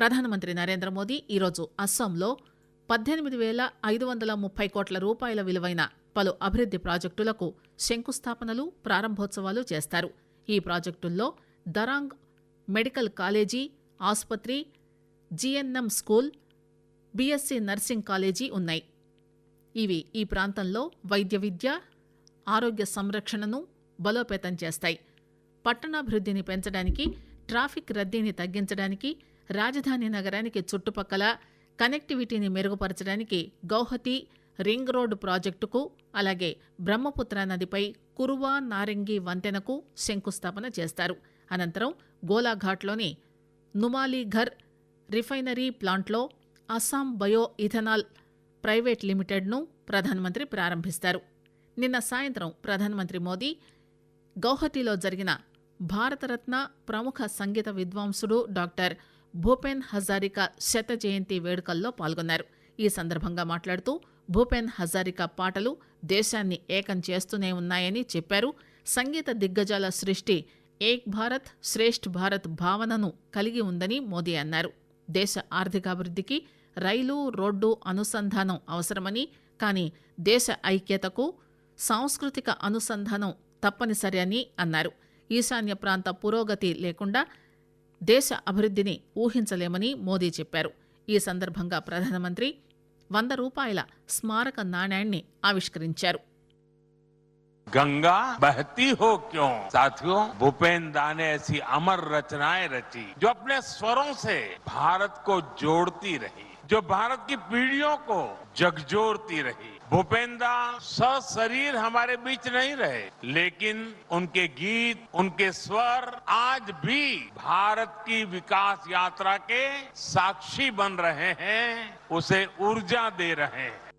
ప్రధానమంత్రి నరేంద్ర మోదీ ఈరోజు అస్సాంలో పద్దెనిమిది వేల ఐదు వందల ముప్పై కోట్ల రూపాయల విలువైన పలు అభివృద్ది ప్రాజెక్టులకు శంకుస్థాపనలు ప్రారంభోత్సవాలు చేస్తారు. ఈ ప్రాజెక్టుల్లో దరాంగ్ మెడికల్ కాలేజీ ఆసుపత్రి GNM school BSc nursing college ఉన్నాయి. ఇవి ఈ ప్రాంతంలో వైద్య విద్య ఆరోగ్య సంరక్షణను బలోపేతం చేస్తాయి. పట్టణాభివృద్ధిని పెంచడానికి ట్రాఫిక్ రద్దీని తగ్గించడానికి రాజధాని నగరానికి చుట్టుపక్కల కనెక్టివిటీని మెరుగుపరచడానికి గౌహతి రింగ్ రోడ్ ప్రాజెక్టుకు అలాగే బ్రహ్మపుత్ర నదిపై కురువా నారింగి వంతెనకు శంకుస్థాపన చేస్తారు. అనంతరం గోలాఘాట్లోని నుమాలీఘర్ రిఫైనరీ ప్లాంట్లో అస్సాం బయో ఇథనాల్ ప్రైవేట్ లిమిటెడ్ను ప్రధానమంత్రి ప్రారంభిస్తారు. నిన్న సాయంత్రం ప్రధానమంత్రి మోదీ గౌహతిలో జరిగిన భారతరత్న ప్రముఖ సంగీత విద్వాంసుడు డాక్టర్ భూపెన్ హజారికా శత జయంతి వేడుకల్లో పాల్గొన్నారు. ఈ సందర్భంగా మాట్లాడుతూ భూపెన్ హజారికా పాటలు దేశాన్ని ఏకం చేస్తూనే ఉన్నాయని చెప్పారు. సంగీత దిగ్గజాల సృష్టి ఏక్ భారత్ శ్రేష్ఠ్ భారత్ భావనను కలిగి ఉందని మోదీ అన్నారు. దేశ ఆర్థికాభివృద్ధికి రైలు రోడ్డు అనుసంధానం అవసరమని కానీ దేశ ఐక్యతకు సాంస్కృతిక అనుసంధానం తప్పనిసరి అని అన్నారు. ఈశాన్య ప్రాంత పురోగతి లేకుండా దేశ అభివృద్ధిని ఊహించలేమని మోదీ చెప్పారు ఈ సందర్భంగా ప్రధానమంత్రి వంద రూపాయల స్మారక నాణ్యాన్ని ఆవిష్కరించారు गंगा बहती हो क्यों साथियों भूपेन दा ने ऐसी अमर रचनाएं रची जो अपने स्वरों से भारत को जोड़ती रही जो भारत की पीढ़ियों को जगजोड़ती रही भूपेंदा सशरीर हमारे बीच नहीं रहे, लेकिन उनके गीत, उनके स्वर आज भी भारत की विकास यात्रा के साक्षी बन रहे हैं, उसे ऊर्जा दे रहे हैं।